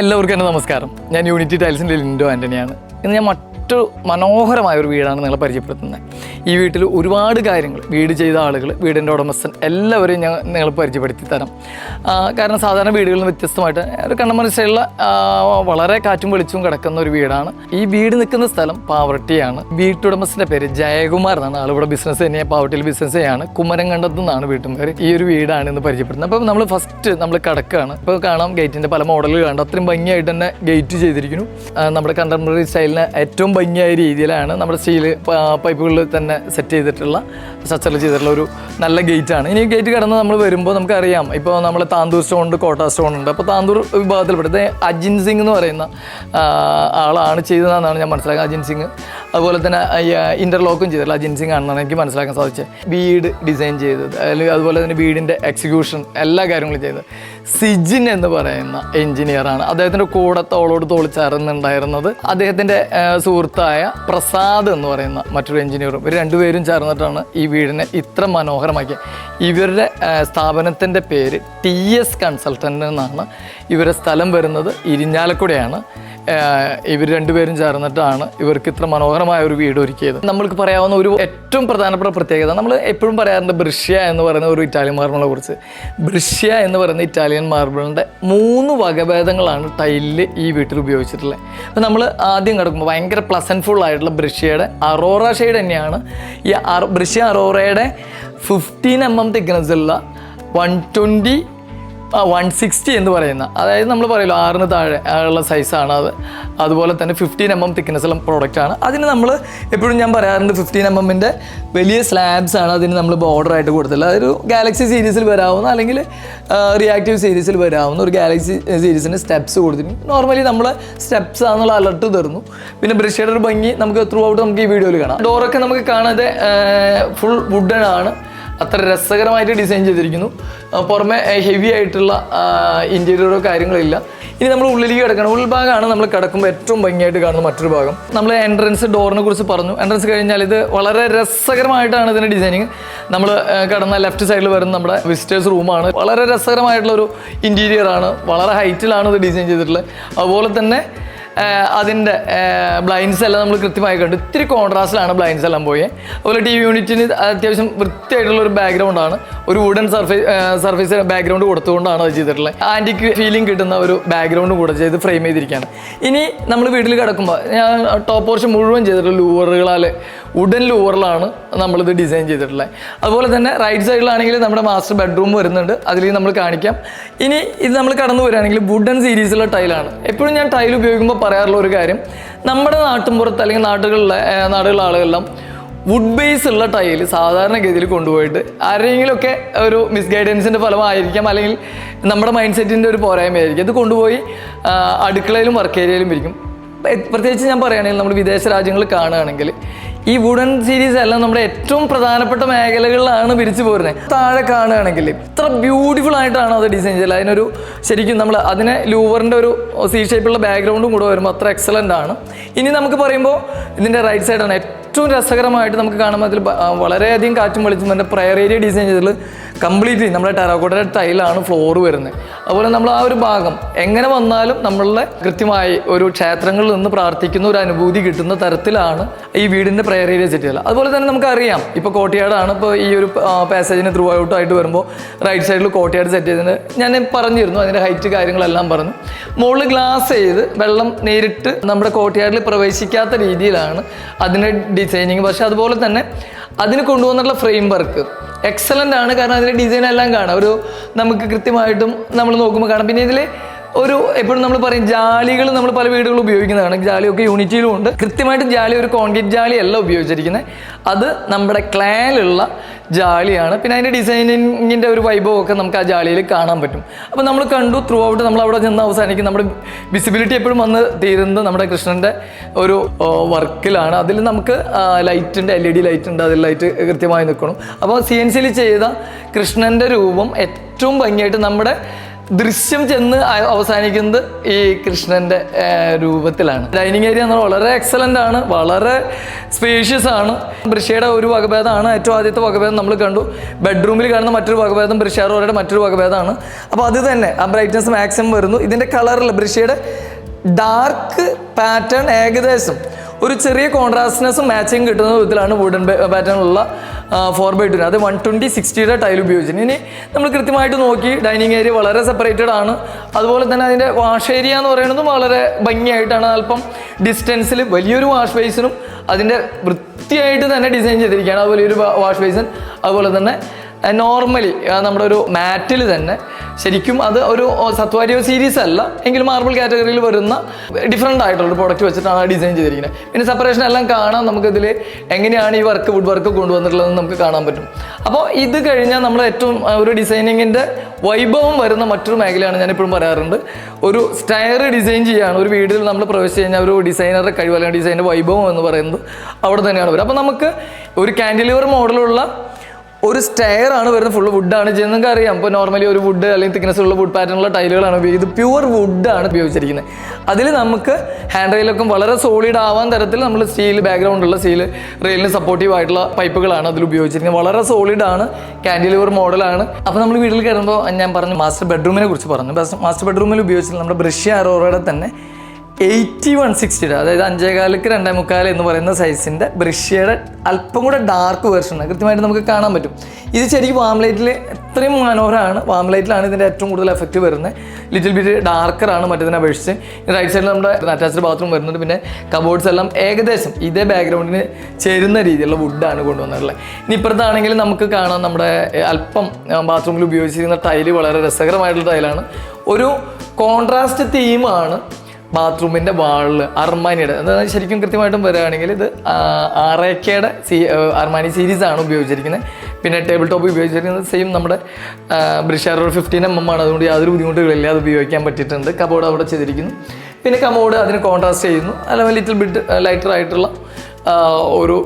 എല്ലാവർക്കും എന്റെ നമസ്കാരം. ഞാൻ യൂണിറ്റി ടൈൽസിന്റെ ലിൻഡോ ആന്റണിയാണ് ഇന്ന് ഞാൻ മറ്റൊരു മനോഹരമായ ഒരു വീടാണ് നിങ്ങളെ പരിചയപ്പെടുത്തുന്നത്. ഈ വീട്ടിൽ ഒരുപാട് കാര്യങ്ങൾ വീട് ചെയ്ത ആളുകൾ വീടിന്റെ ഉടമസ്ഥൻ എല്ലാവരെയും ഞങ്ങൾ നിങ്ങൾ പരിചയപ്പെടുത്തി തരാം. കാരണം സാധാരണ വീടുകളിൽ നിന്ന് വ്യത്യസ്തമായിട്ട് ഒരു കണ്ണമന സ്റ്റൈലുള്ള വളരെ കാറ്റും വെളിച്ചവും കിടക്കുന്ന ഒരു വീടാണ്. ഈ വീട് നിൽക്കുന്ന സ്ഥലം പാവർട്ടിയാണ് വീട്ടുടമസ്ഥന്റെ പേര് ജയകുമാർ എന്നാണ്. ആളിവിടെ ബിസിനസ് തന്നെയാണ് പാവർട്ടിയിൽ ബിസിനസ് ചെയ്യാണ്. കുമരങ്കണ്ടത്ത് നിന്നാണ് വീട്ടുകാർ ഈ ഒരു വീടാണ് ഇന്ന് പരിചയപ്പെടുന്നത്. അപ്പം നമ്മൾ ഫസ്റ്റ് നമ്മൾ കിടക്കുകയാണ്. ഇപ്പോൾ കാണാം ഗേറ്റിന്റെ പല മോഡലുകൾ കണ്ട് അത്രയും ഭംഗിയായിട്ട് തന്നെ ഗേറ്റ് ചെയ്തിരിക്കുന്നു. നമ്മുടെ കണ്ടംപററി സ്റ്റൈലിന് ഏറ്റവും ഭംഗിയായ രീതിയിലാണ് നമ്മുടെ സ്റ്റീൽ പൈപ്പുകളിൽ തന്നെ സെറ്റ് ചെയ്തിട്ടുള്ള സ്ട്രക്ചറിൽ ചെയ്തിട്ടുള്ള ഒരു നല്ല ഗേറ്റാണ് ഇനി ഗേറ്റ് കടന്ന് നമ്മൾ വരുമ്പോൾ നമുക്കറിയാം ഇപ്പോൾ നമ്മൾ താന്തൂർ സ്റ്റോൺ ഉണ്ട് കോട്ട സ്റ്റോൺ ഉണ്ട്. അപ്പോൾ താന്തൂർ വിഭാഗത്തിൽപ്പെട്ടത് അജിൻ സിംഗ് എന്ന് പറയുന്ന ആളാണ് ചെയ്തതെന്നാണ് ഞാൻ മനസ്സിലാക്കുന്നത്. അജിൻ സിംഗ്. അതുപോലെ തന്നെ ഇന്റർലോക്കും ചെയ്തിട്ടുള്ള അജിൻ സിംഗ് ആണെന്നാണ് എനിക്ക് മനസ്സിലാക്കാൻ സാധിച്ചത്. വീട് ഡിസൈൻ ചെയ്തത് അല്ലെങ്കിൽ അതുപോലെ തന്നെ വീടിന്റെ എക്സിക്യൂഷൻ എല്ലാ കാര്യങ്ങളും ചെയ്തത്. സിജിൻ എന്ന് പറയുന്ന എഞ്ചിനീയറാണ് അദ്ദേഹത്തിന്റെ കൂടെ തോളോട് തോൾ ചേർന്നുണ്ടായിരുന്നത് അദ്ദേഹത്തിന്റെ സുഹൃത്തായ പ്രസാദ് എന്ന് പറയുന്ന മറ്റൊരു എഞ്ചിനീയറും ഇവർ രണ്ടുപേരും ചേർന്നിട്ടാണ് ഈ വീടിനെ ഇത്ര മനോഹരമാക്കിയത് ഇവരുടെ സ്ഥാപനത്തിന്റെ പേര് ടി എസ് കൺസൾട്ടന്റ് എന്നാണ്. ഇവരുടെ സ്ഥലം വരുന്നത് ഇരിഞ്ഞാലക്കുടയാണ്. ഇവർ രണ്ടുപേരും ചേർന്നിട്ടാണ് ഇവർക്ക് ഇത്ര മനോഹരമായ ഒരു വീട് ഒരുക്കിയത്. നമ്മൾക്ക് പറയാവുന്ന ഒരു ഏറ്റവും പ്രധാനപ്പെട്ട പ്രത്യേകത നമ്മൾ എപ്പോഴും പറയാറുണ്ട് ബ്രിഷ്യ എന്ന് പറയുന്ന ഒരു ഇറ്റാലിയൻ മാർബിളിനെ കുറിച്ച്. ബ്രിഷ്യ എന്ന് പറയുന്ന ഇറ്റാലിയൻ മാർബിളിന്റെ മൂന്ന് വകഭേദങ്ങളാണ് ടൈലിൽ ഈ വീട്ടിൽ ഉപയോഗിച്ചിട്ടുള്ളത്. അപ്പോൾ നമ്മൾ ആദ്യം കിടക്കുമ്പോൾ ഭയങ്കര പ്ലസൻഫുൾ ആയിട്ടുള്ള ബ്രിഷ്യയുടെ അറോറ ഷെയ്ഡ് തന്നെയാണ്. ഈ ബ്രിഷ്യ അറോറയുടെ ഫിഫ്റ്റീൻ എം എം ഉള്ള വൺ ട്വന്റി വൺ സിക്സ്റ്റി എന്ന് പറയുന്ന അതായത് നമ്മൾ പറയുമല്ലോ ആറിന് താഴെ ഉള്ള സൈസാണ് അത്. അതുപോലെ തന്നെ ഫിഫ്റ്റീൻ എം എം തിക്നെസ്സുള്ള പ്രോഡക്റ്റാണ് അതിന് നമ്മൾ എപ്പോഴും ഞാൻ പറയാറുണ്ട് ഫിഫ്റ്റീൻ എം എമ്മിന്റെ വലിയ സ്ലാബ്സ് ആണ് അതിന് നമ്മൾ ബോർഡർ ആയിട്ട് കൊടുത്തില്ല അതൊരു ഗാലക്സി സീരീസിൽ വരാവുന്ന അല്ലെങ്കിൽ റിയാക്റ്റീവ് സീരീസിൽ വരാവുന്ന ഒരു ഗാലക്സി സീരീസിന്റെ സ്റ്റെപ്സ് കൊടുത്തിട്ടുണ്ട്. നോർമലി നമ്മൾ സ്റ്റെപ്സ് ആണെന്നുള്ള അലർട്ട് തരുന്നു. പിന്നെ ബ്രഷയുടെ ഒരു ഭംഗി നമുക്ക് ത്രൂ ഔട്ട് നമുക്ക് ഈ വീഡിയോയിൽ കാണാം. ഡോറൊക്കെ നമുക്ക് കാണാതെ ഫുൾ വുഡൻ ആണ്. അത്ര രസകരമായിട്ട് ഡിസൈൻ ചെയ്തിരിക്കുന്നു. പുറമെ ഹെവി ആയിട്ടുള്ള ഇന്റീരിയറോ കാര്യങ്ങളില്ല ഇനി നമ്മൾ ഉള്ളിലേക്ക് കിടക്കണം. ഉൾഭാഗമാണ് നമ്മൾ കിടക്കുമ്പോൾ ഏറ്റവും ഭംഗിയായിട്ട് കാണുന്ന മറ്റൊരു ഭാഗം. നമ്മൾ എൻട്രൻസ് ഡോറിനെ കുറിച്ച് പറഞ്ഞു. എൻട്രൻസ് കഴിഞ്ഞാൽ ഇത് വളരെ രസകരമായിട്ടാണ് ഇതിന്റെ ഡിസൈനിങ് നമ്മൾ കടന്ന ലെഫ്റ്റ് സൈഡിൽ വരുന്ന നമ്മുടെ വിസിറ്റേഴ്സ് റൂമാണ് വളരെ രസകരമായിട്ടുള്ള ഒരു ഇന്റീരിയർ ആണ്. വളരെ ഹൈറ്റിലാണ് ഇത് ഡിസൈൻ ചെയ്തിട്ടുള്ളത്. അതുപോലെ തന്നെ അതിന്റെ ബ്ലൈൻഡ്സ് എല്ലാം നമ്മൾ കൃത്യമായി കണ്ടു. ഇത്തിരി കോൺട്രാസ്റ്റിലാണ് ബ്ലൈൻഡ്സ് എല്ലാം പോയി. അതുപോലെ ടി വി യൂണിറ്റിന് അത്യാവശ്യം വൃത്തിയായിട്ടുള്ള ഒരു ബാക്ക്ഗ്രൗണ്ടാണ് ഒരു വുഡൻ സർഫേസ് സർഫേസ് ബാക്ക്ഗ്രൗണ്ട് കൊടുത്തുകൊണ്ടാണ് അത് ചെയ്തിട്ടുള്ളത്. ആന്റിക്ക് ഫീലിംഗ് കിട്ടുന്ന ഒരു ബാക്ക്ഗ്രൗണ്ട് കൂടെ ചെയ്ത് ഫ്രെയിം ചെയ്തിരിക്കുകയാണ്. ഇനി നമ്മൾ വീട്ടിൽ കിടക്കുമ്പോൾ ഞാൻ ടോപ്പ് പോർഷൻ മുഴുവൻ ചെയ്തിട്ടുള്ള ലൂവറുകളാൽ വുഡൻ ലൂവറിലാണ് നമ്മളിത് ഡിസൈൻ ചെയ്തിട്ടുള്ളത്. അതുപോലെ തന്നെ റൈറ്റ് സൈഡിലാണെങ്കിൽ നമ്മുടെ മാസ്റ്റർ ബെഡ്റൂം വരുന്നുണ്ട്. അതിൽ നമ്മൾ കാണിക്കാം. ഇനി ഇത് നമ്മൾ കടന്നു വരികയാണെങ്കിൽ വുഡൻ സീരീസിലുള്ള ടൈലാണ് എപ്പോഴും ഞാൻ ടൈൽ ഉപയോഗിക്കുമ്പോൾ പറയാറുള്ള ഒരു കാര്യം നമ്മുടെ നാട്ടിൻപുറത്ത് അല്ലെങ്കിൽ നാടുകളിലെ നാടുകളിലെ ആളുകളെല്ലാം വുഡ് ബേസ് ഉള്ള ടൈൽ സാധാരണഗതിയിൽ കൊണ്ടുപോയിട്ട് ആരെങ്കിലുമൊക്കെ ഒരു മിസ്ഗൈഡൻസിന്റെ ഫലമായിരിക്കാം അല്ലെങ്കിൽ നമ്മുടെ മൈൻഡ് സെറ്റിന്റെ ഒരു പോരായ്മയായിരിക്കും. അത് കൊണ്ടുപോയി അടുക്കളയിലും വർക്ക് ഏരിയയിലും ഇരിക്കും. പ്രത്യേകിച്ച് ഞാൻ പറയുകയാണെങ്കിൽ നമ്മൾ വിദേശ രാജ്യങ്ങൾ കാണുകയാണെങ്കിൽ ഈ വുഡൻ സീരീസ് എല്ലാം നമ്മുടെ ഏറ്റവും പ്രധാനപ്പെട്ട മേഖലകളിലാണ് പിരിച്ചു പോരുന്നത് താഴെ കാണുകയാണെങ്കിൽ ഇത്ര ബ്യൂട്ടിഫുൾ ആയിട്ടാണ് അത് ഡിസൈൻ ചെയ്തത്. അതിനൊരു ശരിക്കും നമ്മൾ അതിനെ ലൂവറിന്റെ ഒരു സി ഷേപ്പുള്ള ബാക്ക്ഗ്രൗണ്ടും കൂടെ വരുമ്പോൾ അത്ര എക്സലന്റ് ആണ്. ഇനി നമുക്ക് പറയുമ്പോൾ ഇതിന്റെ റൈറ്റ് സൈഡാണ് ഏറ്റവും രസകരമായിട്ട് നമുക്ക് കാണുമ്പോൾ അതിൽ വളരെയധികം കാറ്റും വെളിച്ചും എന്റെ പ്രയർ ഏരിയ ഡിസൈൻ ചെയ്തത് കംപ്ലീറ്റ്ലി നമ്മുടെ ടെറാക്കോട്ടയുടെ ടൈലാണ് ഫ്ലോർ വരുന്നത്. അതുപോലെ നമ്മൾ ആ ഒരു ഭാഗം എങ്ങനെ വന്നാലും നമ്മളുടെ കൃത്യമായി ഒരു ക്ഷേത്രങ്ങളിൽ നിന്ന് പ്രാർത്ഥിക്കുന്ന ഒരു അനുഭൂതി കിട്ടുന്ന തരത്തിലാണ് ഈ വീടിന്റെ പ്രയർ ഏരിയ സെറ്റ് ചെയ്യില്ല അതുപോലെ തന്നെ നമുക്കറിയാം ഇപ്പോൾ കോട്ടയാടാണ് ഇപ്പോൾ ഈ ഒരു പാസേജിന് ത്രൂ ഔട്ട് ആയിട്ട് വരുമ്പോൾ റൈറ്റ് സൈഡിൽ കോട്ടയാട് സെറ്റ് ചെയ്തിട്ട് ഞാൻ പറഞ്ഞിരുന്നു അതിന്റെ ഹൈറ്റ് കാര്യങ്ങളെല്ലാം പറഞ്ഞു. മുകളിൽ ഗ്ലാസ് ചെയ്ത് വെള്ളം നേരിട്ട് നമ്മുടെ കോട്ടയാടിൽ പ്രവേശിക്കാത്ത രീതിയിലാണ് അതിന്റെ ഡിസൈനിങ് പക്ഷേ അതുപോലെ തന്നെ അതിന് കൊണ്ടുവന്നിട്ടുള്ള ഫ്രെയിം വർക്ക് എക്സലന്റ് ആണ്. കാരണം അതിന്റെ ഡിസൈൻ എല്ലാം കാണാം. ഒരു നമുക്ക് കൃത്യമായിട്ടും നമ്മൾ നോക്കുമ്പോൾ കാണാം. പിന്നെ ഇതിൽ ഒരു എപ്പോഴും നമ്മൾ പറയും ജാലികൾ നമ്മൾ പല വീടുകളും ഉപയോഗിക്കുന്നതാണ്. ജാലിയൊക്കെ യൂണിറ്റിയിലും ഉണ്ട്. കൃത്യമായിട്ട് ജാലി ഒരു കോൺക്രീറ്റ് ജാലിയല്ല ഉപയോഗിച്ചിരിക്കുന്നത് അത് നമ്മുടെ ക്ലാനിലുള്ള ജാലിയാണ്. പിന്നെ അതിന്റെ ഡിസൈനിങ്ങിന്റെ ഒരു വൈഭവം ഒക്കെ നമുക്ക് ആ ജാലിയിൽ കാണാൻ പറ്റും. അപ്പോൾ നമ്മൾ കണ്ടു ത്രൂ ഔട്ട് നമ്മൾ അവിടെ ചെന്ന് അവസാനിക്കും. നമ്മുടെ വിസിബിലിറ്റി എപ്പോഴും വന്ന് തീരുന്നത് നമ്മുടെ കൃഷ്ണന്റെ ഒരു വർക്കിലാണ്. അതിൽ നമുക്ക് ലൈറ്റിന്റെ എൽ ഇ ഡി ലൈറ്റ് ഉണ്ട്. അതിൽ ലൈറ്റ് കൃത്യമായി നിൽക്കണം. അപ്പോൾ സി എൻ സിയിൽ ചെയ്ത കൃഷ്ണന്റെ രൂപം ഏറ്റവും ഭംഗിയായിട്ട് നമ്മുടെ ദൃശ്യം ചെന്ന് അവസാനിക്കുന്നത് ഈ കൃഷ്ണന്റെ രൂപത്തിലാണ്. ഡൈനിങ് ഏരിയ എന്ന് വളരെ എക്സലന്റ് ആണ് വളരെ സ്പേഷ്യസ് ആണ്. ബ്രിഷയുടെ ഒരു വകഭേദമാണ്. ഏറ്റവും ആദ്യത്തെ വകഭേദം നമ്മൾ കണ്ടു. ബെഡ്റൂമിൽ കാണുന്ന മറ്റൊരു വകഭേദം ബ്രിഷാറോയുടെ മറ്റൊരു വകഭേദമാണ്. അപ്പോൾ അത് തന്നെ ആ ബ്രൈറ്റ്നസ് മാക്സിമം വരുന്നു. ഇതിന്റെ കളറിൽ ബ്രിഷയുടെ ഡാർക്ക് പാറ്റേൺ ഏകദേശം ഒരു ചെറിയ കോൺട്രാസ്റ്റ്നെസ്സും മാച്ചിങ് കിട്ടുന്ന വിധത്തിലാണ് വുഡൻ പാറ്റേണുള്ള ഫോർ ബൈ ടു അത് വൺ ട്വന്റി സിക്സ്റ്റിയുടെ ടൈൽ ഉപയോഗിച്ചു ഇനി നമ്മൾ കൃത്യമായിട്ട് നോക്കി ഡൈനിങ് ഏരിയ വളരെ സെപ്പറേറ്റഡ് ആണ്. അതുപോലെ തന്നെ അതിന്റെ വാഷ് ഏരിയ എന്ന് പറയുന്നതും വളരെ ഭംഗിയായിട്ടാണ്. അല്പം ഡിസ്റ്റൻസിൽ വലിയൊരു വാഷ് ബേസിനും അതിന്റെ വൃത്തിയായിട്ട് തന്നെ ഡിസൈൻ ചെയ്തിരിക്കുകയാണ്. അതുപോലെ ഒരു വാഷ് ബേസിൻ അതുപോലെ തന്നെ നോർമലി നമ്മുടെ ഒരു മാറ്റിൽ തന്നെ ശരിക്കും അത് ഒരു സത്വാരിയോ സീരീസ് അല്ല. എങ്കിലും മാർബിൾ കാറ്റഗറിയിൽ വരുന്ന ഡിഫറെന്റ് ആയിട്ടുള്ള പ്രോഡക്റ്റ് വെച്ചിട്ടാണ് ഡിസൈൻ ചെയ്തിരിക്കുന്നത്. പിന്നെ സെപ്പറേഷൻ എല്ലാം കാണാം. നമുക്കിതിൽ എങ്ങനെയാണ് ഈ വർക്ക് വുഡ് വർക്ക് കൊണ്ടുവന്നിട്ടുള്ളതെന്ന് നമുക്ക് കാണാൻ പറ്റും. അപ്പോൾ ഇത് കഴിഞ്ഞാൽ നമ്മൾ ഏറ്റവും ഒരു ഡിസൈനിങ്ങിന്റെ വൈഭവം വരുന്ന മറ്റൊരു മേഖലയാണ് ഞാൻ എപ്പോഴും പറയാറുണ്ട്. ഒരു സ്റ്റയർ ഡിസൈൻ ചെയ്യുകയാണ് ഒരു വീട്ടിൽ നമ്മൾ പ്രവേശിച്ച് കഴിഞ്ഞാൽ ഒരു ഡിസൈനറുടെ കഴിവ് അല്ലെങ്കിൽ ഡിസൈനിന്റെ വൈഭവം എന്ന് പറയുന്നത് അവിടെ തന്നെയാണ് വരും അപ്പോൾ നമുക്ക് ഒരു കാൻഡിലിവർ മോഡലുള്ള ഒരു സ്റ്റെയർ ആണ് വരുന്നത്. ഫുള്ള് വുഡാണ് ചെയ്യുന്നത് നിങ്ങൾക്ക് അറിയാം. ഇപ്പോൾ നോർമലി ഒരു വുഡ് അല്ലെങ്കിൽ തിക്നെസ് ഉള്ള വുഡ് പാറ്റേൺ ഉള്ള ടൈലുകളാണ് ഉപയോഗിക്കുന്നത്. പ്യുവർ വുഡാണ് ഉപയോഗിച്ചിരിക്കുന്നത്. അതിൽ നമുക്ക് ഹാൻഡ് റെയിലൊക്കെ വളരെ സോളിഡ് ആവാൻ തരത്തിൽ നമ്മൾ സ്റ്റീൽ ബാക്ക്ഗ്രൗണ്ട് ഉള്ള സ്റ്റീൽ റെയിലിന് സപ്പോർട്ടീവ് ആയിട്ടുള്ള പൈപ്പുകളാണ് അതിൽ ഉപയോഗിച്ചിരിക്കുന്നത്. വളരെ സോളിഡ് ആണ്. കാൻഡിലിവർ മോഡലാണ് അപ്പോൾ നമ്മൾ വീട്ടിൽ കയറുമ്പോൾ ഞാൻ പറഞ്ഞു മാസ്റ്റർ ബെഡ്റൂമിനെ കുറിച്ച് പറഞ്ഞു. മാസ്റ്റർ ബെഡ്റൂമിൽ ഉപയോഗിച്ചിട്ടുള്ള നമ്മുടെ ബ്രഷ്യ അറോറയുടെ തന്നെ എയ്റ്റി വൺ സിക്സ്റ്റിയുടെ അതായത് അഞ്ചേകാലക്ക് രണ്ടേ മുക്കാൽ എന്ന് പറയുന്ന സൈസിന്റെ ബ്രിഷ്യയുടെ അല്പം കൂടെ ഡാർക്ക് വേർഷനാണ് കൃത്യമായിട്ട് നമുക്ക് കാണാൻ പറ്റും. ഇത് ശരിക്കും വാംലൈറ്റിൽ എത്രയും മനോഹരമാണ്. വാംലൈറ്റിലാണ് ഇതിന്റെ ഏറ്റവും കൂടുതൽ എഫക്റ്റ് വരുന്നത്. ലിറ്റിൽ ബിറ്റ് ഡാർക്കറാണ് മറ്റേതിനെ അപേക്ഷിച്ച്. റൈറ്റ് സൈഡിൽ നമ്മുടെ അറ്റാച്ച്ഡ് ബാത്റൂം വരുന്നുണ്ട്. പിന്നെ കബോർഡ്സ് എല്ലാം ഏകദേശം ഇതേ ബാക്ക്ഗ്രൗണ്ടിന് ചേരുന്ന രീതിയിലുള്ള വുഡാണ് കൊണ്ടുവന്നിട്ടുള്ളത്. ഇനി ഇപ്പുറത്താണെങ്കിൽ നമുക്ക് കാണാം നമ്മുടെ അല്പം ബാത്റൂമിൽ ഉപയോഗിച്ചിരുന്ന ടൈൽ വളരെ രസകരമായിട്ടുള്ള ടൈലാണ് ഒരു കോൺട്രാസ്റ്റ് തീമാണ് ബാത്റൂമിന്റെ വാളിൽ അർമാനിയുടെ. അതായത് ശരിക്കും കൃത്യമായിട്ടും വരികയാണെങ്കിൽ ഇത് ആറേക്കയുടെ സീ അർമാനി സീരീസാണ് ഉപയോഗിച്ചിരിക്കുന്നത്. പിന്നെ ടേബിൾ ടോപ്പ് ഉപയോഗിച്ചിരിക്കുന്നത് സെയിം നമ്മുടെ ബ്രിഷാറോ ഫിഫ്റ്റീൻ എം എം ആണ്. അതുകൊണ്ട് യാതൊരു ബുദ്ധിമുട്ടുകളില്ല അത് ഉപയോഗിക്കാൻ പറ്റിയിട്ടുണ്ട്. കബോർഡ് അവിടെ ചെയ്തിരിക്കുന്നു. പിന്നെ കമോഡ് അതിന് കോൺട്രാസ്റ്റ് ചെയ്യുന്നു. അല്ലെങ്കിൽ ലിറ്റിൽ ബിറ്റ് ലൈറ്റർ ആയിട്ടുള്ള ഒരു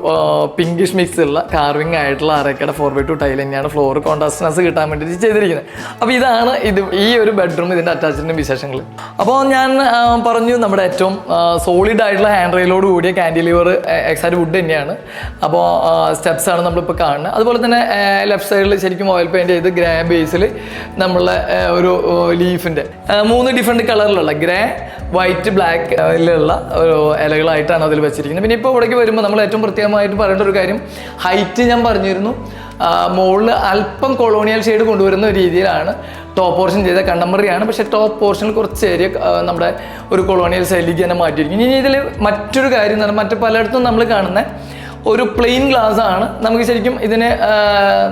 പിങ്കിഷ് മിക്സ് ഉള്ള കാർവിംഗ് ആയിട്ടുള്ള അരക്കട ഫോർ ബൈ ടു ടൈൽ തന്നെയാണ് ഫ്ലോർ കോൺട്രാസ്റ്റ്നസ് കിട്ടാൻ വേണ്ടിയിട്ട് ചെയ്തിരിക്കുന്നത്. അപ്പോൾ ഇതാണ് ഇത് ഈ ഒരു ബെഡ്റൂം ഇതിന്റെ അറ്റാച്ച്ഡിന്റെ വിശേഷങ്ങൾ അപ്പോൾ ഞാൻ പറഞ്ഞു നമ്മുടെ ഏറ്റവും സോളിഡ് ആയിട്ടുള്ള ഹാൻഡ് റെയിലോട് കൂടിയ കാൻഡിലിവർ എക്സൈറ്റ് വുഡ് തന്നെയാണ്. അപ്പോൾ സ്റ്റെപ്സ് ആണ് നമ്മളിപ്പോൾ കാണുന്നത്. അതുപോലെ തന്നെ ലെഫ്റ്റ് സൈഡിൽ ശരിക്കും ഓയിൽ പെയിന്റ് ചെയ്ത് ഗ്രേ ബേസിൽ നമ്മളെ ഒരു ലീഫിന്റെ മൂന്ന് ഡിഫറെന്റ് കളറിലുള്ള ഗ്രേ വൈറ്റ് ബ്ലാക്കിലുള്ള ഒരു ഇലകളായിട്ടാണ് അതിൽ വെച്ചിരിക്കുന്നത്. പിന്നെ ഇപ്പോൾ ഇവിടേക്ക് വരുമ്പോൾ നമ്മൾ ഏറ്റവും പ്രത്യേകമായിട്ട് പറയേണ്ട ഒരു കാര്യം ഹൈറ്റ് ഞാൻ പറഞ്ഞിരുന്നു. മുകളിൽ അല്പം കൊളോണിയൽ ഷെയ്ഡ് കൊണ്ടുവരുന്ന രീതിയിലാണ് ടോപ്പ് പോർഷൻ ചെയ്ത കണ്ടംപററിയാണ് പക്ഷേ ടോപ്പ് പോർഷനിൽ കുറച്ച് ഏരിയ നമ്മുടെ ഒരു കൊളോണിയൽ ശൈലിക്ക് തന്നെ മാറ്റിയിരിക്കും ഇനി ഇതിൽ മറ്റൊരു കാര്യം എന്ന് പറഞ്ഞാൽ മറ്റു പലയിടത്തും നമ്മൾ കാണുന്ന ഒരു പ്ലെയിൻ ഗ്ലാസ് ആണ്. നമുക്ക് ശരിക്കും ഇതിന്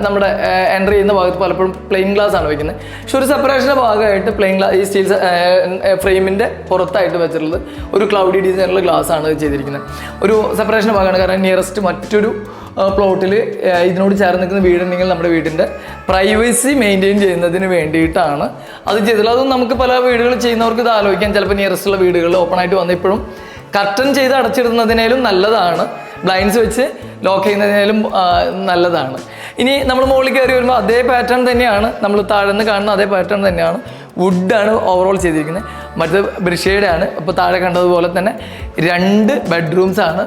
നമ്മുടെ എന്റർ ചെയ്യുന്ന ഭാഗത്ത് പലപ്പോഴും പ്ലെയിൻ ഗ്ലാസ് ആണ് വെക്കുന്നത്. പക്ഷെ ഒരു സെപ്പറേഷന്റെ ഭാഗമായിട്ട് പ്ലെയിൻ ഗ്ലാസ് ഈ സ്റ്റീൽ ഫ്രെയിമിന്റെ പുറത്തായിട്ട് വെച്ചിട്ടുള്ളത് ഒരു ക്ലൗഡി ഡിസൈനുള്ള ഗ്ലാസ് ആണ് ചെയ്തിരിക്കുന്നത്. ഒരു സെപ്പറേഷന്റെ ഭാഗമാണ്. കാരണം നിയറസ്റ്റ് മറ്റൊരു പ്ലോട്ടിൽ ഇതിനോട് ചേർന്ന് നിൽക്കുന്ന വീടുണ്ടെങ്കിൽ നമ്മുടെ വീടിന്റെ പ്രൈവസി മെയിന്റെയിൻ ചെയ്യുന്നതിന് വേണ്ടിയിട്ടാണ് അത് ചെയ്തിട്ടുള്ളത്. അതും നമുക്ക് പല വീടുകൾ ചെയ്യുന്നവർക്ക് ഇത് ആലോചിക്കാം. ചിലപ്പോൾ നിയറസ്റ്റുള്ള വീടുകൾ ഓപ്പൺ ആയിട്ട് വന്നിപ്പോഴും കർട്ടൻ ചെയ്ത് അടച്ചിടുന്നതിനേലും നല്ലതാണ്. ബ്ലൈൻഡ്സ് വെച്ച് ലോക്ക് ചെയ്യുന്നതിനേലും നല്ലതാണ്. ഇനി നമ്മൾ മുകളിൽ കയറി വരുമ്പോൾ അതേ പാറ്റേൺ തന്നെയാണ്. നമ്മൾ താഴെ നിന്ന് കാണുന്ന അതേ പാറ്റേൺ തന്നെയാണ്. വുഡാണ് ഓവറോൾ ചെയ്തിരിക്കുന്നത്. മറ്റത് ബ്രിഷയുടെ ആണ്. ഇപ്പോൾ താഴെ കണ്ടതുപോലെ തന്നെ രണ്ട് ബെഡ്റൂംസ് ആണ്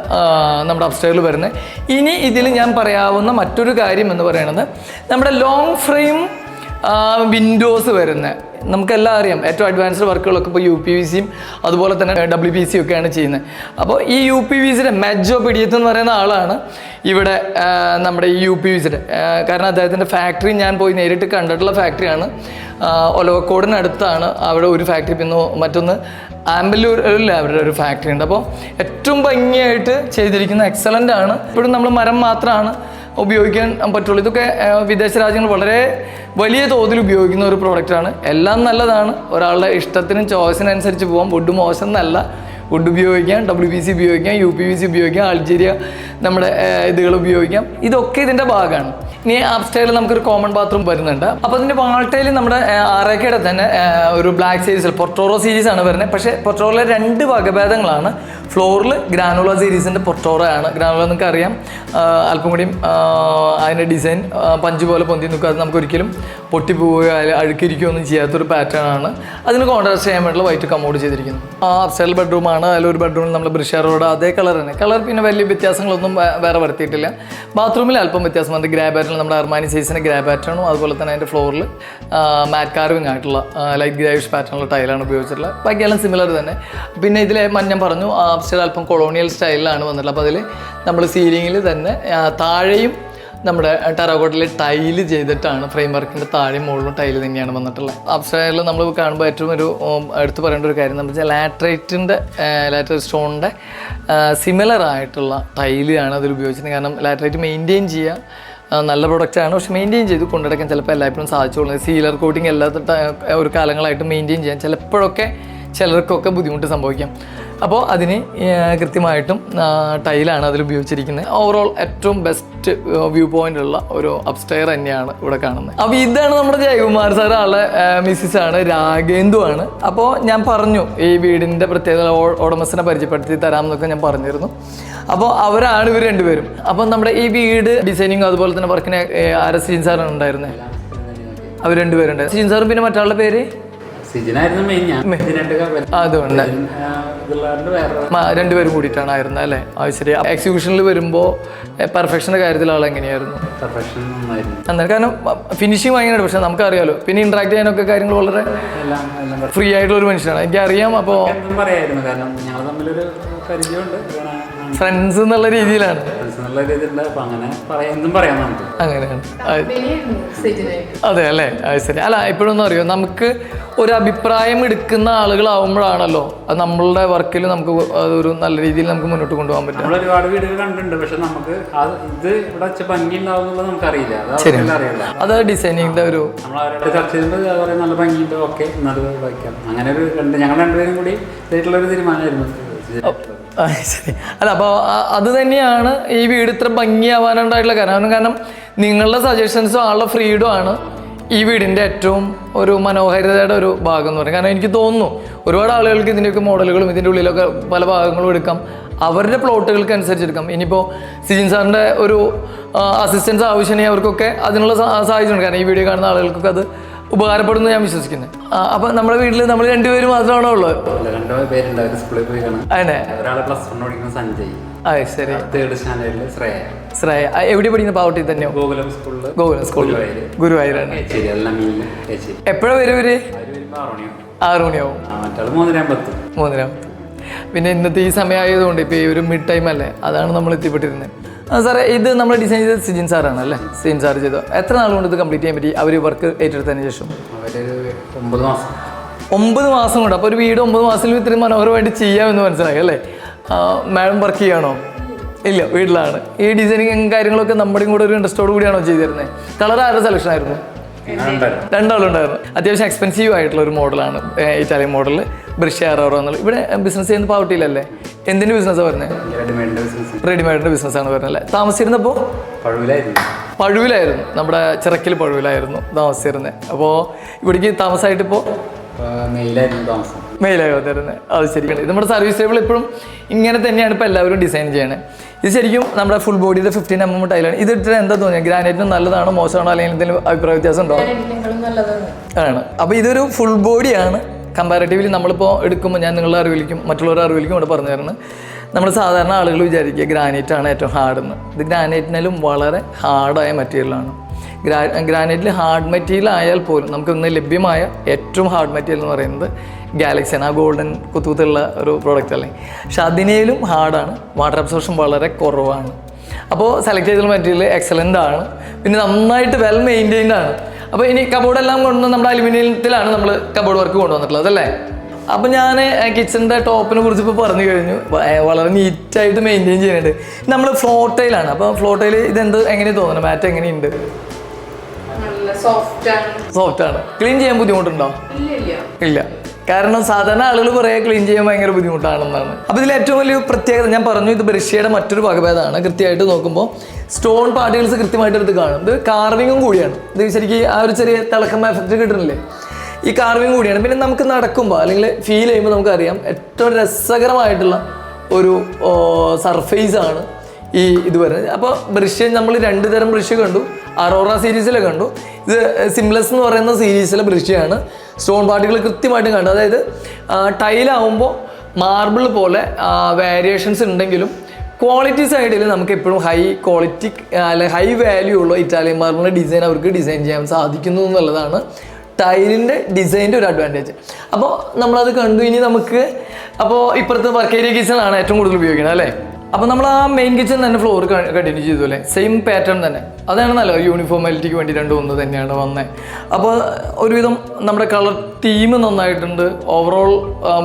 നമ്മുടെ അപ്സ്റ്റേറിൽ വരുന്നത്. ഇനി ഇതിൽ ഞാൻ പറയാവുന്ന മറ്റൊരു കാര്യം എന്ന് പറയുന്നത് നമ്മുടെ ലോങ് ഫ്രെയിം വിൻഡോസ് വരുന്ന നമുക്കെല്ലാം അറിയാം. ഏറ്റവും അഡ്വാൻസ്ഡ് വർക്കുകളൊക്കെ ഇപ്പോൾ യു പി വി സിയും അതുപോലെ തന്നെ ഡബ്ല്യു പി സിയും ഒക്കെയാണ് ചെയ്യുന്നത്. അപ്പോൾ ഈ യു പി വി സിയുടെ മെജോ പിടിയത്ത് എന്ന് പറയുന്ന ആളാണ് ഇവിടെ നമ്മുടെ ഈ യു പി വി സിയുടെ കാരണം അദ്ദേഹത്തിന്റെ ഫാക്ടറി ഞാൻ പോയി നേരിട്ട് കണ്ടിട്ടുള്ള ഫാക്ടറിയാണ് ഒലവക്കോടിനടുത്താണ് അവിടെ ഒരു ഫാക്ടറി പിന്നെ മറ്റൊന്ന് ആംബല്ലൂരിൽ അവരുടെ ഒരു ഫാക്ടറി ഉണ്ട്. അപ്പോൾ ഏറ്റവും ഭംഗിയായിട്ട് ചെയ്തിരിക്കുന്ന എക്സലന്റ് ആണ്. ഇപ്പോഴും നമ്മൾ മരം മാത്രമാണ് ഉപയോഗിക്കാൻ പറ്റുള്ളൂ. ഇതൊക്കെ വിദേശ രാജ്യങ്ങൾ വളരെ വലിയ തോതിൽ ഉപയോഗിക്കുന്ന ഒരു പ്രോഡക്റ്റാണ് എല്ലാം നല്ലതാണ്. ഒരാളുടെ ഇഷ്ടത്തിനും ചോയ്സിനനുസരിച്ച് പോകാം വുഡ് മോശം എന്നല്ല. വുഡ് ഉപയോഗിക്കാം ഡബ്ല്യു പി സി ഉപയോഗിക്കാം യു പി വി സി ഉപയോഗിക്കാം അൾജീരിയ നമ്മുടെ ഇതുകൾ ഉപയോഗിക്കാം. ഇതൊക്കെ ഇതിന്റെ ഭാഗമാണ്. ഇനി അപ്സ്റ്റൈലിൽ നമുക്കൊരു കോമൺ ബാത്റൂം വരുന്നുണ്ട്. അപ്പോൾ അതിന്റെ വാൾട്ടയിൽ നമ്മുടെ ആറേക്കയുടെ തന്നെ ഒരു ബ്ലാക്ക് സീരീസിൽ പൊർട്ടോറോ സീരീസ് ആണ് വരുന്നത്. പക്ഷേ പൊർട്ടോറോയിലെ രണ്ട് വകഭേദങ്ങളാണ്. ഫ്ലോറിൽ ഗ്രാനുള സീരീസിന്റെ പൊർട്ടോറോ ആണ്. ഗ്രാനുല നിങ്ങൾക്ക് അറിയാം അല്പം കൂടിയും അതിന്റെ ഡിസൈൻ പഞ്ച് പോലെ പൊന്തി നിൽക്കുക അത് നമുക്ക് ഒരിക്കലും പൊട്ടിപ്പോവുകയോ അഴുക്കിരിക്കുകയോ ഒന്നും ചെയ്യാത്തൊരു പാറ്റേൺ ആണ്. അതിന് കോൺട്രാസ്റ്റ് ചെയ്യാൻ വേണ്ടിയുള്ള വൈറ്റ് കമോഡ് ചെയ്തിരിക്കുന്നു. ആ അപ്സ്റ്റൈൽ ബെഡ്റൂമാണ് അതിലൊരു ബെഡ്റൂമിൽ നമ്മൾ ബ്രിഷാറോട് അതേ കളർ തന്നെ. കളർ പിന്നെ വലിയ വ്യത്യാസങ്ങളൊന്നും വേറെ വരുത്തിയിട്ടില്ല. ബാത്റൂമിൽ അല്പം വ്യത്യാസം വന്നിട്ട് നമ്മുടെ അർമാനി സൈസിന്റെ ഗ്രാ പാറ്റേണും അതുപോലെ തന്നെ അതിന്റെ ഫ്ലോറിൽ മാറ്റ് കാർവിംഗ് ആയിട്ടുള്ള ലൈറ്റ് ഗ്രാവിഷ് പാറ്റേണുള്ള ടൈലാണ് ഉപയോഗിച്ചിട്ടുള്ളത്. ബാക്കിയെല്ലാം സിമിലർ തന്നെ. പിന്നെ ഇതിലെ മഞ്ഞം പറഞ്ഞു അപ്സ്റ്റൈൽ അല്പം കൊളോണിയൽ സ്റ്റൈലിലാണ് വന്നിട്ടുള്ളത്. അപ്പോൾ അതിൽ നമ്മൾ സീലിങ്ങിൽ തന്നെ താഴെയും നമ്മുടെ ടെറാക്കോട്ടിൽ ടൈൽ ചെയ്തിട്ടാണ് ഫ്രെയിം വർക്കിന്റെ താഴെ മുകളിലും ടൈൽ തന്നെയാണ് വന്നിട്ടുള്ളത്. അപ്സ്റ്റൈലിൽ നമ്മൾ കാണുമ്പോൾ ഏറ്റവും ഒരു എടുത്തു പറയേണ്ട ഒരു കാര്യം എന്ന് വെച്ചാൽ ലാറ്ററൈറ്റിന്റെ ലാറ്ററൈറ്റ് സ്റ്റോണിന്റെ സിമിലർ ആയിട്ടുള്ള ടൈലാണ് അതിൽ ഉപയോഗിച്ചിരുന്നത് കാരണം ലാറ്ററൈറ്റ് മെയിന്റെയിൻ ചെയ്യുക നല്ല പ്രൊഡക്റ്റാണ് പക്ഷെ മെയിന്റെയിൻ ചെയ്ത് കൊണ്ടുനടക്കാൻ ചിലപ്പോൾ എല്ലായ്പ്പോഴും സാധിച്ചോളൂ. സീലർ കോട്ടിങ് എല്ലാ ഒരു കാലങ്ങളായിട്ട് മെയിന്റെയിൻ ചെയ്യാൻ ചിലപ്പോഴൊക്കെ ചിലർക്കൊക്കെ ബുദ്ധിമുട്ട് സംഭവിക്കാം. അപ്പോൾ അതിന് കൃത്യമായിട്ടും ടൈലാണ് അതിൽ ഉപയോഗിച്ചിരിക്കുന്നത്. ഓവറോൾ ഏറ്റവും ബെസ്റ്റ് വ്യൂ പോയിന്റ് ഉള്ള ഒരു അപ്സ്റ്റെയർ തന്നെയാണ് ഇവിടെ കാണുന്നത്. അപ്പോൾ ഇതാണ് നമ്മുടെ ജയകുമാർ സാർ ആളെ മിസ്സിസ് ആണ് രാഗേന്ദു ആണ്. അപ്പോൾ ഞാൻ പറഞ്ഞു ഈ വീടിന്റെ പ്രത്യേകത ഉടമസ്ഥനെ പരിചയപ്പെടുത്തി തരാമെന്നൊക്കെ ഞാൻ പറഞ്ഞിരുന്നു. അപ്പോൾ അവരാണ് ഇവർ രണ്ടുപേരും. അപ്പോൾ നമ്മുടെ ഈ വീട് ഡിസൈനിങ് അതുപോലെ തന്നെ വർക്കിന് ആരെ സീൻ സാറാണ് ഉണ്ടായിരുന്നത് അവർ രണ്ടുപേരുണ്ട്. സീൻ സാറും പിന്നെ മറ്റാളുടെ പേര്? സിജിനായിരുന്നു മെയിൻ ഞാൻ. ഇതിനായിട്ട് അതുകൊണ്ട്. രണ്ടുപേരും കൂടിയിട്ടാണ് ആയിരുന്നത് അല്ലേ? അത് ശരി. എക്സിക്യൂഷനിൽ വരുമ്പോൾ പെർഫെക്ഷന്റെ കാര്യത്തിൽ ആൾ എങ്ങനെയായിരുന്നു? അന്നേരം കാരണം ഫിനിഷിങ് വാങ്ങിയാണ് പക്ഷെ നമുക്കറിയാലോ പിന്നെ ഇന്ററാക്ട് ചെയ്യാനൊക്കെ കാര്യങ്ങൾ വളരെ ഫ്രീ ആയിട്ടുള്ള ഒരു മനുഷ്യനാണ്. എനിക്കറിയാം അപ്പോൾ എന്തും പറയായിരുന്നു. കാരണം ഞങ്ങൾ തമ്മിലൊരു പരിചയമുണ്ട്. ഫ്രണ്ട്സ് എന്നുള്ള രീതിയിലാണ്. അങ്ങനെയാണ്. അതെ അല്ലേ? അത് ശരി. അല്ല ഇപ്പോഴൊന്നും അറിയോ? നമുക്ക് ഒരു അഭിപ്രായം എടുക്കുന്ന ആളുകളാവുമ്പോഴാണല്ലോ അത് നമ്മളുടെ വർക്കിൽ നമുക്ക് അതൊരു നല്ല രീതിയിൽ നമുക്ക് മുന്നോട്ട് കൊണ്ടുപോകാൻ പറ്റും നമ്മൾ ഒരുപാട് വീടുകൾ കണ്ടിട്ടുണ്ട്. പക്ഷെ നമുക്ക് അത് ഇത് ഇവിടെ ഭംഗി ഉണ്ടാവും നമുക്ക് നമുക്കറിയില്ല അറിയില്ല. അത് ഡിസൈനിങ്ങിന്റെ ഒരു ചർച്ച ചെയ്യുമ്പോൾ നല്ല ഭംഗിയുണ്ട്. ഓക്കെ. വയ്ക്കാം. അങ്ങനെ ഒരു ഞങ്ങൾ രണ്ടുപേരും കൂടി ഒരു തീരുമാനമായിരുന്നു. ശരി. അല്ല അപ്പോൾ അത് തന്നെയാണ് ഈ വീട് ഇത്ര ഭംഗിയാവാനുണ്ടായിട്ടുള്ള കാരണം. കാരണം നിങ്ങളുടെ സജഷൻസും ആളുടെ ഫ്രീഡും ആണ് ഈ വീടിന്റെ ഏറ്റവും ഒരു മനോഹാരിതയുടെ ഒരു ഭാഗം എന്ന് പറയുന്നത്. കാരണം എനിക്ക് തോന്നുന്നു ഒരുപാട് ആളുകൾക്ക് ഇതിന്റെയൊക്കെ മോഡലുകളും ഇതിന്റെ ഉള്ളിലൊക്കെ പല ഭാഗങ്ങളും എടുക്കാം. അവരുടെ പ്ലോട്ടുകൾക്ക് അനുസരിച്ച് എടുക്കാം. ഇനിയിപ്പോൾ സിജിൻ സാറിന്റെ ഒരു അസിസ്റ്റൻസ് ആവശ്യമാണെങ്കിൽ അവർക്കൊക്കെ അതിനുള്ള സാഹചര്യമുണ്ട്. കാരണം ഈ വീഡിയോ കാണുന്ന ആളുകൾക്കൊക്കെ അത് ഉപകാരപ്പെടുന്നു ഞാൻ വിശ്വസിക്കുന്നത് അപ്പൊ നമ്മുടെ വീട്ടിൽ നമ്മൾ രണ്ടുപേരും മാത്രമാണോ ഉള്ളത്? അതെ സഞ്ജയ്. ശരി. തേർഡ് സ്റ്റാൻഡേർഡിൽ ശ്രേയ. ശ്രേയ. എവിടെ പഠിക്കുന്ന പാവട്ടി തന്നെയോ ഗോകുലം സ്കൂളിൽ ഗോകുലം സ്കൂളിൽ ഗുരുവായൂര്. ഗുരുവായൂരാണ് എപ്പോഴാ വരും ഇവർ? ആറ് മണിയാവും. മൂന്നര പിന്നെ ഇന്നത്തെ ഈ സമയമായതുകൊണ്ട് ഇപ്പൊ ഈ ഒരു മിഡ് ടൈം അല്ലേ? അതാണ് നമ്മൾ എത്തിപ്പെട്ടിരുന്നത്. സാറേ ഇത് നമ്മൾ ഡിസൈൻ ചെയ്തത് സിജിൻ സാറാണ് അല്ലേ? സിജിൻ സാർ ചെയ്തു. എത്ര നാൾ കൊണ്ട് ഇത് കംപ്ലീറ്റ് ചെയ്യാൻ പറ്റി? അവർ വർക്ക് ഏറ്റെടുത്തതിന് ശേഷം? ഒമ്പത് മാസം. ഒമ്പത് മാസം കൊണ്ട്. അപ്പോൾ ഒരു വീട് ഒമ്പത് മാസത്തിൽ ഇത്രയും മനോഹരമായിട്ട് ചെയ്യാമെന്ന് മനസ്സിലായി അല്ലേ? മാഡം വർക്ക് ചെയ്യണോ? ഇല്ല വീട്ടിലാണ്. ഈ ഡിസൈനിങ് കാര്യങ്ങളൊക്കെ നമ്മുടെയും കൂടെ ഒരു ഇൻട്രസ്റ്റോട് കൂടിയാണോ ചെയ്തിരുന്നത് കളർ ആരുടെ സെലക്ഷൻ ആയിരുന്നു? രണ്ടാളുണ്ടായിരുന്നു. അത്യാവശ്യം എക്സ്പെൻസീവ് ആയിട്ടുള്ള ഒരു മോഡലാണ് ഇറ്റാലിയൻ മോഡൽ ബ്രിഷ് ആറോറോ എന്നുള്ളത് ഇവിടെ ബിസിനസ് ചെയ്യുന്ന പാവട്ടിയിലല്ലേ? എന്തിന്റെ ബിസിനസ്സാണ് പറഞ്ഞത് റെഡിമെയ്ഡിന്റെ ബിസിനസ്സാണ് അല്ലേ താമസിച്ചിരുന്നപ്പോൾ പഴുവിലായിരുന്നു. പഴുവിലായിരുന്നു. നമ്മുടെ ചിറക്കിൽ പഴുവിലായിരുന്നു താമസിച്ചിരുന്നത് അപ്പോൾ ഇവിടേക്ക് താമസമായിട്ടിപ്പോൾ മെയിലായിരുന്നു താമസം. മെയിലായി തരുന്നത് അത് ശരിയാണ്. ഇത് നമ്മുടെ സർവീസ് ടേബിൾ എപ്പോഴും ഇങ്ങനെ തന്നെയാണ് ഇപ്പോൾ എല്ലാവരും ഡിസൈൻ ചെയ്യണത് ഇത് ശരിക്കും നമ്മുടെ ഫുൾ ബോഡിയുടെ ഫിഫ്റ്റീൻ എം എം ടൈലാണ് ഇത് ഇട്ടിട്ട് എന്താ തോന്നിയത് ഗ്രാനൈറ്റിന് നല്ലതാണോ മോശമാണോ അല്ലെങ്കിൽ എന്തെങ്കിലും അഭിപ്രായ വ്യത്യാസം ഉണ്ടോ? ആണ്. അപ്പോൾ ഇതൊരു ഫുൾ ബോഡിയാണ് കമ്പാരിറ്റീവ്ലി നമ്മളിപ്പോൾ എടുക്കുമ്പോൾ ഞാൻ നിങ്ങളുടെ അറിവിലേക്കും മറ്റുള്ളവരുടെ അറിവിലേക്കും ഇവിടെ പറഞ്ഞു തരുന്നത്. നമ്മൾ സാധാരണ ആളുകൾ വിചാരിക്കുക ഗ്രാനൈറ്റ് ആണ് ഏറ്റവും ഹാർഡെന്ന് ഇത് ഗ്രാനൈറ്റിനാലും വളരെ ഹാർഡായ മെറ്റീരിയലാണ് ഗ്രാ ഗ്രാനൈറ്റിൽ ഹാർഡ് മെറ്റീരിയൽ ആയാൽ പോലും നമുക്ക് ഇന്ന് ലഭ്യമായ ഏറ്റവും ഹാർഡ് മെറ്റീരിയൽ എന്ന് പറയുന്നത് ഗാലക്സിയാണ്. ആ ഗോൾഡൻ കുത്തുകുത്തുള്ള ഒരു പ്രോഡക്റ്റ് അല്ലേ? പക്ഷെ അതിനേലും ഹാർഡാണ്. വാട്ടർ അബ്സോർഷൻ വളരെ കുറവാണ്. അപ്പോൾ സെലക്ട് ചെയ്തിട്ടുള്ള മെറ്റീരിയൽ എക്സലന്റ് ആണ്. പിന്നെ നന്നായിട്ട് വെൽ മെയിന്റെയിൻഡ് ആണ്. അപ്പോൾ ഇനി കബോർഡ് എല്ലാം കൊണ്ടുവന്ന് നമ്മുടെ അലുമിനിയത്തിലാണ് നമ്മൾ കബോർഡ് വർക്ക് കൊണ്ടുവന്നിട്ടുള്ളത് അല്ലേ? അപ്പോൾ ഞാൻ കിച്ചണിന്റെ ടോപ്പിനെ കുറിച്ച് ഇപ്പോൾ പറഞ്ഞു കഴിഞ്ഞു. വളരെ നീറ്റായിട്ട് മെയിന്റെയിൻ ചെയ്യുന്നുണ്ട്. നമ്മൾ ഫ്ലോട്ടയിലാണ് അപ്പോൾ ഫ്ലോട്ടയിൽ ഇതെന്ത് എങ്ങനെ തോന്നുന്നു? മാറ്റ് എങ്ങനെയുണ്ട്? സോഫ്റ്റ് ആണ്. ക്ലീൻ ചെയ്യാൻ ബുദ്ധിമുട്ടുണ്ടോ? ഇല്ല. കാരണം സാധാരണ ആളുകൾ പറയാ ക്ലീൻ ചെയ്യാൻ ഭയങ്കര ബുദ്ധിമുട്ടാണെന്നാണ്. അപ്പോൾ ഇതിൽ ഏറ്റവും വലിയ പ്രത്യേകത ഞാൻ പറഞ്ഞു ഇത് ബ്രഷ്യയുടെ മറ്റൊരു വകഭേദമാണ്. കൃത്യമായിട്ട് നോക്കുമ്പോൾ സ്റ്റോൺ പാർട്ടികൾസ് കൃത്യമായിട്ട് എടുത്ത് കാണും. ഇത് കാർവിങ്ങും കൂടിയാണ്. ഇത് ശരിക്കും ആ ഒരു ചെറിയ തിളക്കം എഫക്റ്റ് കിട്ടുന്നില്ലേ? ഈ കാർവിങ് കൂടിയാണ്. പിന്നെ നമുക്ക് നടക്കുമ്പോൾ അല്ലെങ്കിൽ ഫീൽ ചെയ്യുമ്പോൾ നമുക്കറിയാം ഏറ്റവും രസകരമായിട്ടുള്ള ഒരു സർഫേസ് ആണ് ഈ ഇത് വരുന്നത്. അപ്പോൾ ബ്രഷ് നമ്മൾ രണ്ട് തരം ബ്രഷ് കണ്ടു. അറോറ സീരീസിലെ കണ്ടു. ഇത് സിംലെസ് എന്ന് പറയുന്ന സീരീസിലെ ബ്രിഷിയാണ് സ്റ്റോൺ പാർട്ടികൾ കൃത്യമായിട്ടും കണ്ടു. അതായത് ടൈലാവുമ്പോൾ മാർബിൾ പോലെ വേരിയേഷൻസ് ഉണ്ടെങ്കിലും ക്വാളിറ്റി സൈഡിൽ നമുക്ക് എപ്പോഴും ഹൈ ക്വാളിറ്റി അല്ലെ ഹൈ വാല്യൂ ഉള്ള ഇറ്റാലിയൻ മാർബിളിന്റെ ഡിസൈൻ അവർക്ക് ഡിസൈൻ ചെയ്യാൻ സാധിക്കുന്നു എന്നുള്ളതാണ് ടൈലിന്റെ ഡിസൈന്റെ ഒരു അഡ്വാന്റേജ് അപ്പോൾ നമ്മളത് കണ്ടു ഇനി നമുക്ക് അപ്പോൾ ഇപ്പോഴത്തെ വർക്ക് ഏരിയ കിച്ചണാണ് ഏറ്റവും കൂടുതൽ ഉപയോഗിക്കുന്നത് അല്ലേ? അപ്പോൾ നമ്മൾ ആ മെയിൻ കിച്ചൺ തന്നെ ഫ്ലോർ കണ്ടിന്യൂ ചെയ്തു അല്ലേ? സെയിം പാറ്റേൺ തന്നെ. അതാണ് നല്ല യൂണിഫോമാലിറ്റിക്ക് വേണ്ടി രണ്ടും ഒന്ന് തന്നെയാണ് വന്നത് അപ്പോൾ ഒരുവിധം നമ്മുടെ കളർ തീം നന്നായിട്ടുണ്ട്. ഓവറോൾ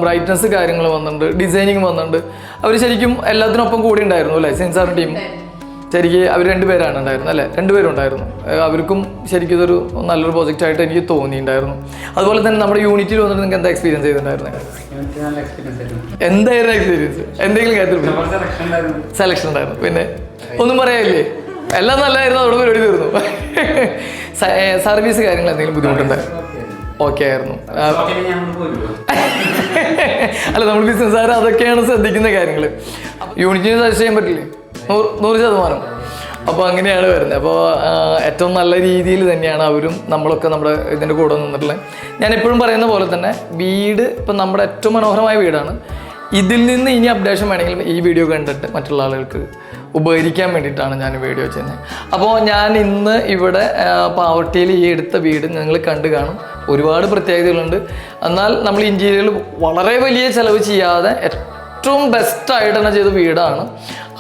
ബ്രൈറ്റ്നസ് കാര്യങ്ങൾ വന്നിട്ടുണ്ട്. ഡിസൈനിങ് വന്നിട്ടുണ്ട്. അവർ ശരിക്കും എല്ലാത്തിനൊപ്പം കൂടി ഉണ്ടായിരുന്നു അല്ലേ? സെൻസാർ ടീം ശരിക്ക് അവർ രണ്ടുപേരാണ് ഉണ്ടായിരുന്നത് അല്ലേ? രണ്ടുപേരും ഉണ്ടായിരുന്നു. അവർക്കും ശരിക്കും ഇതൊരു നല്ലൊരു പ്രോജക്റ്റ് ആയിട്ട് എനിക്ക് തോന്നിയിട്ടുണ്ടായിരുന്നു. അതുപോലെ തന്നെ നമ്മുടെ യൂണിറ്റിൽ വന്നിട്ട് നിങ്ങൾക്ക് എന്താ എക്സ്പീരിയൻസ് ചെയ്തിട്ടുണ്ടായിരുന്നത് എന്തായിരുന്നു എക്സ്പീരിയൻസ് എന്തെങ്കിലും കാര്യത്തിൽ സെലക്ഷൻ ഉണ്ടായിരുന്നു. പിന്നെ? ഒന്നും പറയാനില്ലേ? എല്ലാം നല്ലതായിരുന്നു അവിടെ പരിപാടി തീർന്നു. സർവീസ് കാര്യങ്ങൾ എന്തെങ്കിലും ബുദ്ധിമുട്ടുണ്ടായിരുന്നു ഓക്കെ ആയിരുന്നു. അല്ല നമ്മൾ ബിസിനസ്സുകാർ അതൊക്കെയാണ് ശ്രദ്ധിക്കുന്ന കാര്യങ്ങൾ യൂണിറ്റിന് സജസ്റ്റ് ചെയ്യാൻ പറ്റില്ലേ? നൂറ് ശതമാനം. അപ്പോൾ അങ്ങനെയാണ് വരുന്നത്. അപ്പോൾ ഏറ്റവും നല്ല രീതിയിൽ തന്നെയാണ് അവരും നമ്മളൊക്കെ നമ്മുടെ ഇതിന്റെ കൂടെ നിന്നിട്ടുള്ളത്. ഞാൻ എപ്പോഴും പറയുന്ന പോലെ തന്നെ വീട് ഇപ്പം നമ്മുടെ ഏറ്റവും മനോഹരമായ വീടാണ്. ഇതിൽ നിന്ന് ഇനി അപ്ഡേഷൻ വേണമെങ്കിൽ ഈ വീഡിയോ കണ്ടിട്ട് മറ്റുള്ള ആളുകൾക്ക് ഉപകരിക്കാൻ വേണ്ടിയിട്ടാണ് ഞാൻ വീഡിയോ ചെയ്യുന്നത്. അപ്പോൾ ഞാൻ ഇന്ന് ഇവിടെ പാവർട്ടിയിൽ ഈ എടുത്ത വീട് ഞങ്ങൾ കണ്ടു കാണും. ഒരുപാട് പ്രത്യേകതകളുണ്ട്. എന്നാൽ നമ്മൾ ഇന്ത്യയിൽ വളരെ വലിയ ചിലവ് ചെയ്യാതെ ഏറ്റവും ബെസ്റ്റ് ആയിട്ട് തന്നെ ചെയ്ത വീടാണ്.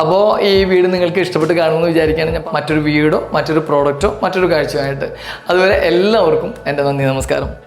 അപ്പോൾ ഈ വീട് നിങ്ങൾക്ക് ഇഷ്ടപ്പെട്ട് കാണുമെന്ന് വിചാരിക്കുകയാണ് ഞാൻ മറ്റൊരു വീടോ മറ്റൊരു പ്രോഡക്റ്റോ മറ്റൊരു കാഴ്ചയുമായിട്ട്. അതുവരെ എല്ലാവർക്കും എന്റെ നന്ദി നമസ്കാരം.